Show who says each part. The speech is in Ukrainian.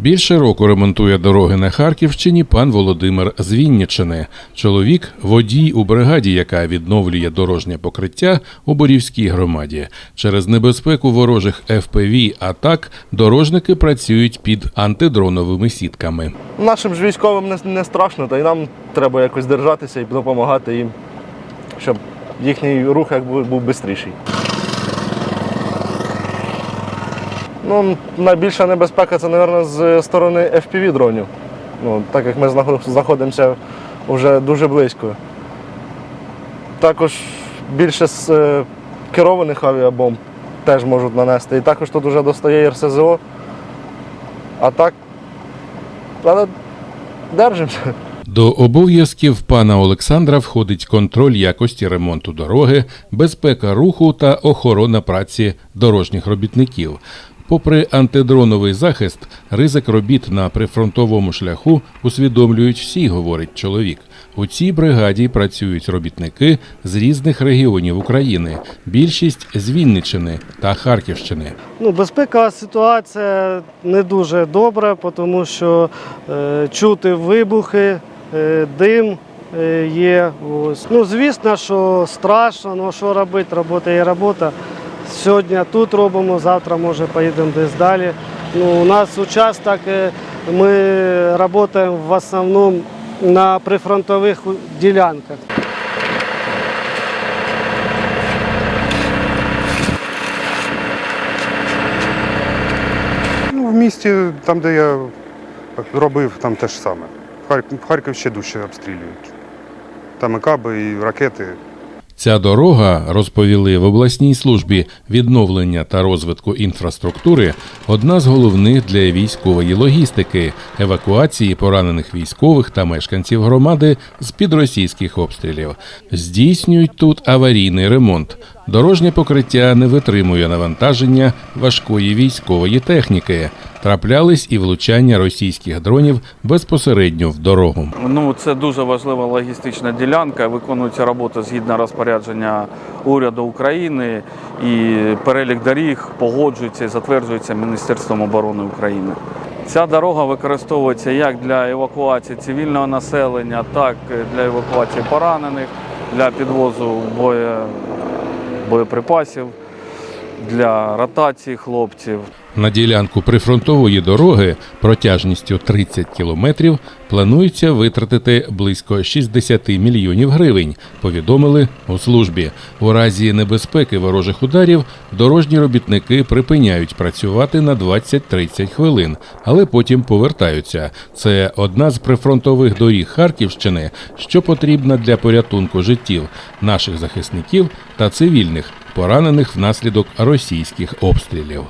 Speaker 1: Більше року ремонтує дороги на Харківщині пан Володимир з Вінниччини. Чоловік водій у бригаді, яка відновлює дорожнє покриття у Борівській громаді. Через небезпеку ворожих FPV атак дорожники працюють під антидроновими сітками.
Speaker 2: Нашим ж військовим не, страшно, та й нам треба якось держатися і допомагати їм, щоб їхній рух був швидший. Ну, найбільша небезпека це, мабуть, з сторони FPV дронів. Ну, так як ми знаходимося вже дуже близько. Також більше з е, керованих авіабомб теж можуть нанести. І також тут вже достає РСЗО. А так, але держимося.
Speaker 1: До обов'язків пана Олександра входить контроль якості ремонту дороги, безпека руху та охорона праці дорожніх робітників. Попри антидроновий захист, ризик робіт на прифронтовому шляху усвідомлюють всі, говорить чоловік. У цій бригаді працюють робітники з різних регіонів України, більшість з Вінниччини та Харківщини.
Speaker 3: Ну, безпекова ситуація не дуже добра, тому що е, чути вибухи, е, дим е, є. Ось. Ну, звісно, що страшно, але що робити, робота є робота. Сьогодні тут робимо, завтра може поїдемо десь далі. Ну, у нас участок, е, ми працюємо в основному на прифронтових ділянках.
Speaker 4: Ну, в місті, там, де я робив, там те ж саме. Харків, Харків ще дужче обстрілюють. Там і каби, і ракети.
Speaker 1: Ця дорога, розповіли в обласній службі відновлення та розвитку інфраструктури, одна з головних для військової логістики, евакуації поранених військових та мешканців громади з під російських обстрілів. Здійснюють тут аварійний ремонт. Дорожнє покриття не витримує навантаження важкої військової техніки. Траплялись і влучання російських дронів безпосередньо в дорогу.
Speaker 5: Ну, це дуже важлива логістична ділянка. Виконується робота згідно розпорядження уряду України і перелік доріг погоджується і затверджується Міністерством оборони України. Ця дорога використовується як для евакуації цивільного населення, так і для евакуації поранених, для підвозу боє, боєприпасів, для ротації хлопців.
Speaker 1: На ділянку прифронтової дороги протяжністю 30 кілометрів планується витратити близько 60 мільйонів гривень, повідомили у службі. У разі небезпеки ворожих ударів дорожні робітники припиняють працювати на 20-30 хвилин, але потім повертаються. Це одна з прифронтових доріг Харківщини, що потрібна для порятунку життів наших захисників та цивільних, поранених внаслідок російських обстрілів.